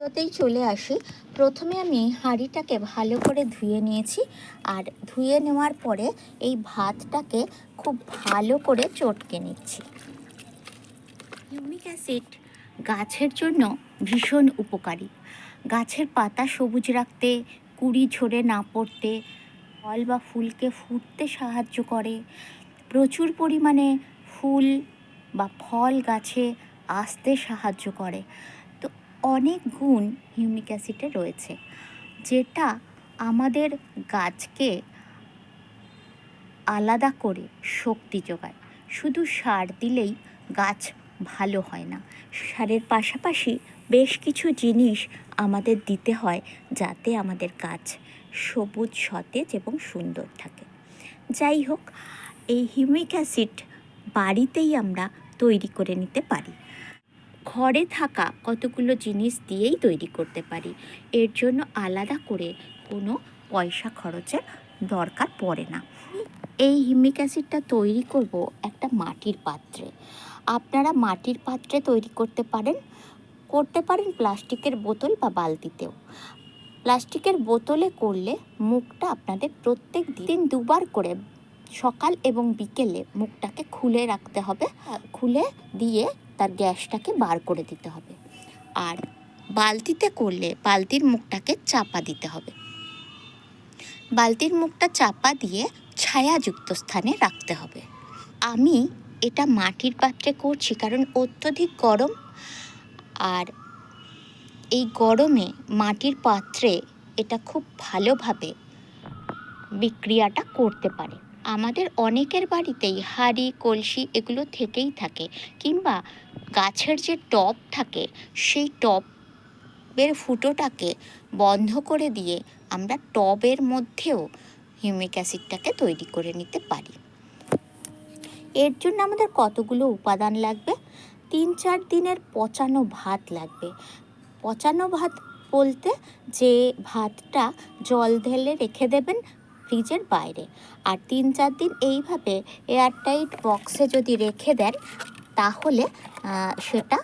তাতেই চলে আসি। প্রথমে আমি হাঁড়িটাকে ভালো করে ধুয়ে নিয়েছি আর ধুয়ে নেওয়ার পরে এই ভাতটাকে খুব ভালো করে চটকে নিচ্ছি। হিউমিক অ্যাসিড গাছের জন্য ভীষণ উপকারী। গাছের পাতা সবুজ রাখতে, কুড়ি ঝরে না পড়তে, ফল বা ফুলকে ফুটতে সাহায্য করে। প্রচুর পরিমাণে ফুল বা ফল গাছে আসতে সাহায্য করে। অনেক গুণ হিউমিক অ্যাসিডে রয়েছে, যেটা আমাদের গাছকে আলাদা করে শক্তি যোগায়। শুধু সার দিলেই গাছ ভালো হয় না। সারের পাশাপাশি বেশ কিছু জিনিস আমাদের দিতে হয় যাতে আমাদের গাছ সবুজ, সতেজ এবং সুন্দর থাকে। যাই হোক, এই হিউমিক অ্যাসিড বাড়িতেই আমরা তৈরি করে নিতে পারি। ঘরে থাকা কতগুলো জিনিস দিয়েই তৈরি করতে পারি। এর জন্য আলাদা করে কোনো পয়সা খরচের দরকার পড়ে না। এই হিউমিক অ্যাসিডটা তৈরি করব একটা মাটির পাত্রে। আপনারা মাটির পাত্রে তৈরি করতে পারেন। করতে পারেন প্লাস্টিকের বোতল বা বালতিতেও। প্লাস্টিকের বোতলে করলে মুখটা আপনাদের প্রত্যেক দিন দুবার করে সকাল এবং বিকেলে মুখটাকে খুলে রাখতে হবে। খুলে দিয়ে তার গ্যাসটাকে বার করে দিতে হবে। আর বালতিতে করলে বালতির মুখটাকে চাপা দিতে হবে। বালতির মুখটা চাপা দিয়ে ছায়াযুক্ত স্থানে রাখতে হবে। আমি এটা মাটির পাত্রে করছি কারণ অত্যধিক গরম। আর এই গরমে মাটির পাত্রে এটা খুব ভালোভাবে বিক্রিয়াটা করতে পারে। আমাদের অনেকের বাড়িতেই হাঁড়ি, কলসি এগুলো থেকেই থাকে কিংবা গাছের যে টব থাকে সেই টবের ফুটোটাকে বন্ধ করে দিয়ে আমরা টবের মধ্যেও হিউমিক অ্যাসিডটাকে তৈরি করে নিতে পারি। এর জন্য আমাদের কতগুলো উপাদান লাগবে? তিন চার দিনের পচানো ভাত লাগবে। পচানো ভাত বলতে যে ভাতটা জল ঢেলে রেখে দেবেন ফ্রিজের বাইরে। আর তিন চার দিন এইভাবে এয়ারটাইট বক্সে যদি রেখে দেন, তাহলে সেটা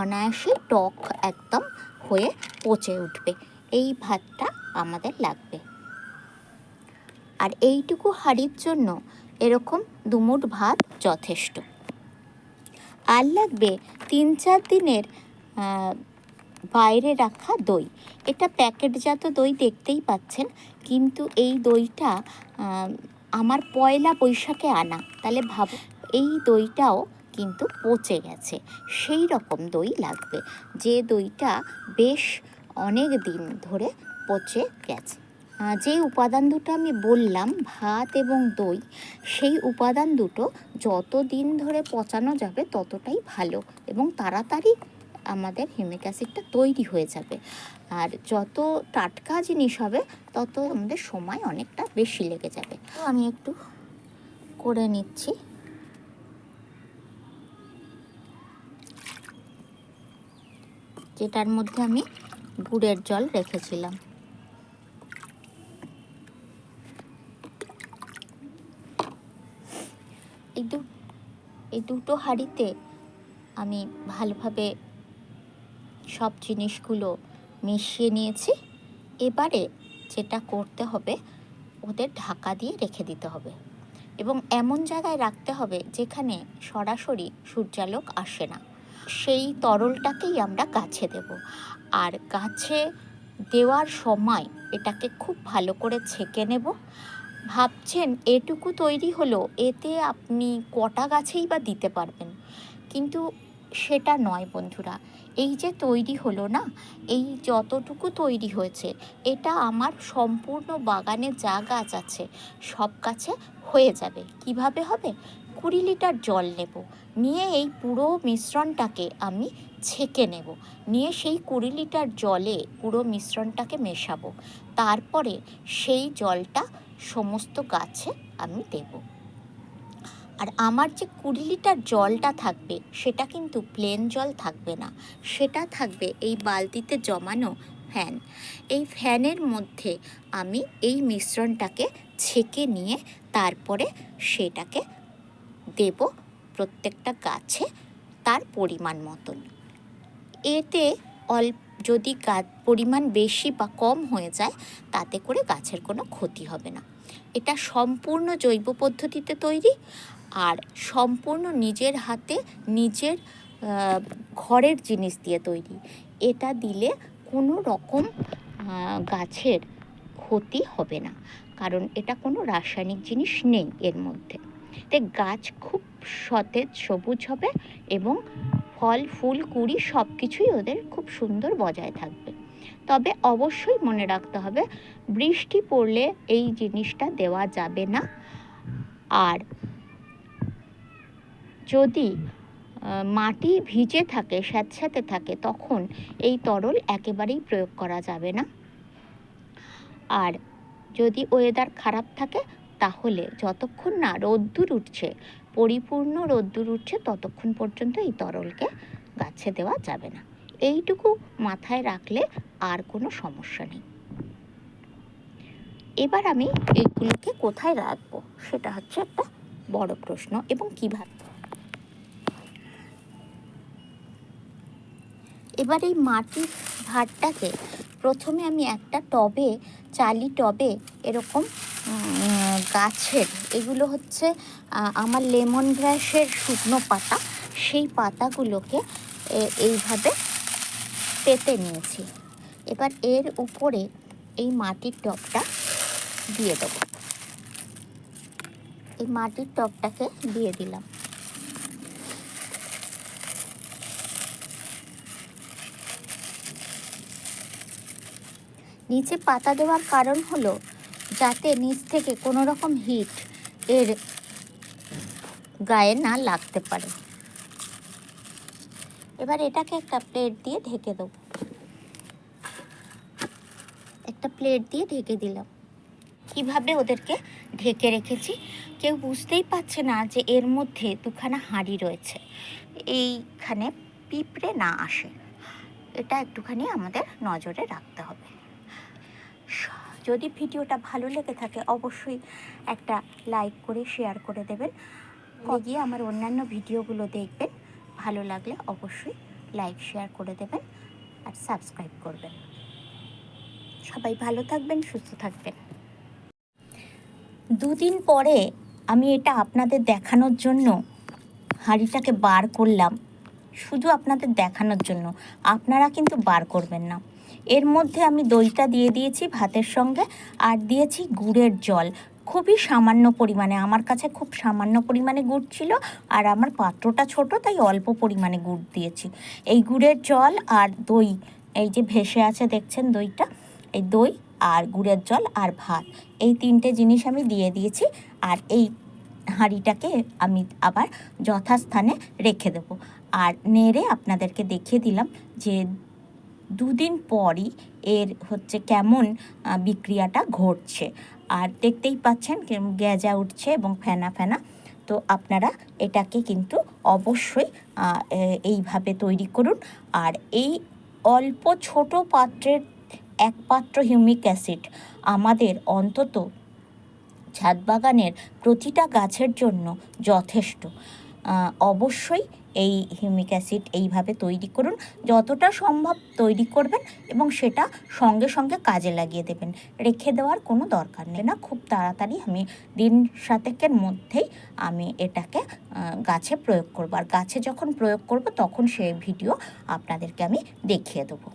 অনায়াসে টক একদম হয়ে পচে উঠবে। এই ভাতটা আমাদের লাগবে। আর এইটুকু হাঁড়ির জন্য এরকম দুমুট ভাত যথেষ্ট। আর লাগবে তিন চার দিনের বাইরে রাখা দই। এটা প্যাকেটজাত দই দেখতেই পাচ্ছেন, কিন্তু এই দইটা আমার পয়লা বৈশাখে আনা। তাহলে ভাব, এই দইটাও কিন্তু পচে গেছে। সেই রকম দই লাগবে। যে দইটা বেশ অনেক দিন ধরে পচে গেছে। যে উপাদান দুটো আমি বললাম, ভাত এবং দই, সেই উপাদান দুটো যত দিন ধরে পচানো যাবে ততটাই ভালো এবং তাড়াতাড়ি আমাদের হিউমিক অ্যাসিডটা তৈরি হয়ে যাবে। আর যত টাটকা জিনিস হবে, তত আমাদের সময় অনেকটা বেশি লেগে যাবে। আমি একটু করে নিচ্ছি। যেটার মধ্যে আমি গুড়ের জল রেখেছিলাম। এই দুটো হাঁড়িতে আমি ভালোভাবে সব জিনিসগুলো মিশিয়ে নিয়েছি। এবারে যেটা করতে হবে, ওদের ঢাকা দিয়ে রেখে দিতে হবে। এবং এমন জায়গায় রাখতে হবে যেখানে সরাসরি সূর্যালোক আসে না। সেই তরলটাকেই আমরা গাছে দেব। আর গাছে দেওয়ার সময় এটাকে খুব ভালো করে ছেঁকে নেব। ভাবছেন এটুকু তৈরি হলো, এতে আপনি কটা গাছেই বা দিতে পারবেন। কিন্তু সেটা নয় বন্ধুরা এই যে তৈরি হলো না, এই যতটুকু তৈরি হয়েছে, এটা আমার সম্পূর্ণ বাগানে যা গাছ আছে, সব গাছে হয়ে যাবে। কীভাবে হবে? কুড়ি লিটার জল নেব, নিয়ে এই পুরো মিশ্রণটাকে আমি ছেঁকে নেব, নিয়ে সেই কুড়ি লিটার জলে পুরো মিশ্রণটাকে মেশাবো। তারপরে সেই জলটা সমস্ত গাছে আমি দেবো। আর আমার যে কুড়ি লিটার জলটা থাকবে, সেটা কিন্তু প্লেন জল থাকবে না। সেটা থাকবে এই বালতিতে জমানো ফ্যান এই ফ্যানের মধ্যে আমি এই মিশ্রণটাকে ছেঁকে নিয়ে তারপরে সেটাকে দেব প্রত্যেকটা গাছে তার পরিমাণ মতন। এতে অল্প যদি গাছ পরিমাণ বেশি বা কম হয়ে যায়, তাতে করে গাছের কোনো ক্ষতি হবে না। এটা সম্পূর্ণ জৈব পদ্ধতিতে তৈরি আর সম্পূর্ণ নিজের হাতে নিজের ঘরের জিনিস দিয়ে তৈরি। এটা দিলে কোনো রকম গাছের ক্ষতি হবে না, কারণ এটা কোনো রাসায়নিক জিনিস নেই এর মধ্যে। তাই গাছ খুব সতেজ, সবুজ হবে এবং ফল, ফুল, কুড়ি সব কিছুই ওদের খুব সুন্দর বজায় থাকবে। তবে অবশ্যই মনে রাখতে হবে, বৃষ্টি পড়লে এই জিনিসটা দেওয়া যাবে না। আর যদি মাটি ভিজে থাকে স্যাঁতস্যাঁতে থাকে, তখন এই তরল একেবারেই প্রয়োগ করা যাবে না। আর যদি ওয়েদার খারাপ থাকে, তাহলে যতক্ষণ না রোদ্দুর উঠছে পরিপূর্ণ রোদ্দুর উঠছে ততক্ষণ পর্যন্ত এই তরলকে গাছে দেওয়া যাবে না। এইটুকু মাথায় রাখলে আর কোনো সমস্যা নেই। এবার আমি এইগুলোকে কোথায় রাখব সেটা হচ্ছে একটা বড় প্রশ্ন এবং কীভাবে। এবার এই মাটির ভাতটাকে প্রথমে আমি একটা টবে, চালি টবে এরকম গাছের, এগুলো হচ্ছে আমার লেমন গ্রাসের শুকনো পাতা। সেই পাতাগুলোকে এইভাবে পেতে নিয়েছি। এবার এর উপরে এই মাটির টবটা দিয়ে দেবো। এই মাটির টবটাকে দিয়ে দিলাম। নিচে পাতা দেওয়ার কারণ হলো যাতে নিচ থেকে কোনো রকম হিট এর গায়ে না লাগতে পারে। এবার এটাকে একটা প্লেট দিয়ে ঢেকে দেবো। একটা প্লেট দিয়ে ঢেকে দিলাম। কীভাবে ওদেরকে ঢেকে রেখেছি? কেউ বুঝতেই পারছে না যে এর মধ্যে দুখানা হাঁড়ি রয়েছে। এইখানে পিঁপড়ে না আসে। এটা একটুখানি আমাদের নজরে রাখতে হবে। যদি ভিডিওটা ভালো লেগে থাকে, অবশ্যই একটা লাইক করে, শেয়ার করে দেবেন। গিয়ে আমার অন্যান্য ভিডিওগুলো দেখবেন। ভালো লাগলে অবশ্যই লাইক, শেয়ার করে দেবেন আর সাবস্ক্রাইব করবেন। সবাই ভালো থাকবেন, সুস্থ থাকবেন। দুদিন পরে আমি এটা আপনাদের দেখানোর জন্য হাঁড়িটাকে বার করলাম। শুধু আপনাদের দেখানোর জন্য। আপনারা কিন্তু বার করবেন না। এর মধ্যে আমি দইটা দিয়ে দিয়েছি ভাতের সঙ্গে আর দিয়েছি গুড়ের জল। খুবই সামান্য পরিমাণে, আমার কাছে খুব সামান্য পরিমাণে গুড় ছিল আর আমার পাত্রটা ছোট, তাই অল্প পরিমাণে গুড় দিয়েছি। এই গুড়ের জল আর দই, এই যে ভেসে আছে দেখছেন দইটা, এই দই আর গুড়ের জল আর ভাত, এই তিনটে জিনিস আমি দিয়ে দিয়েছি আর এই হাঁড়িটাকে আমি আবার যথাস্থানে রেখে দেবো। আর নেড়ে আপনাদেরকে দেখিয়ে দিলাম যে দুদিন পরই এর হচ্ছে কেমন বিক্রিয়াটা ঘটছে। আর দেখতেই পাচ্ছেন গ্যাজা উঠছে এবং ফেনা ফেনা। তো আপনারা এটাকে কিন্তু অবশ্যই এইভাবে তৈরি করুন। আর এই অল্প ছোট পাত্রের এক পাত্র হিউমিক অ্যাসিড আমাদের অন্তত ছাদ বাগানের প্রতিটা গাছের জন্য যথেষ্ট। অবশ্যই এই হিউমিক অ্যাসিড এইভাবে তৈরি করুন। যতটা সম্ভব তৈরি করবেন এবং সেটা সঙ্গে সঙ্গে কাজে লাগিয়ে দেবেন। রেখে দেওয়ার কোনো দরকার নেই। না, খুব তাড়াতাড়ি আমি দিন সাতেকের মধ্যেই আমি এটাকে গাছে প্রয়োগ করব। আর গাছে যখন প্রয়োগ করব, তখন সেই ভিডিও আপনাদেরকে আমি দেখিয়ে দেবো।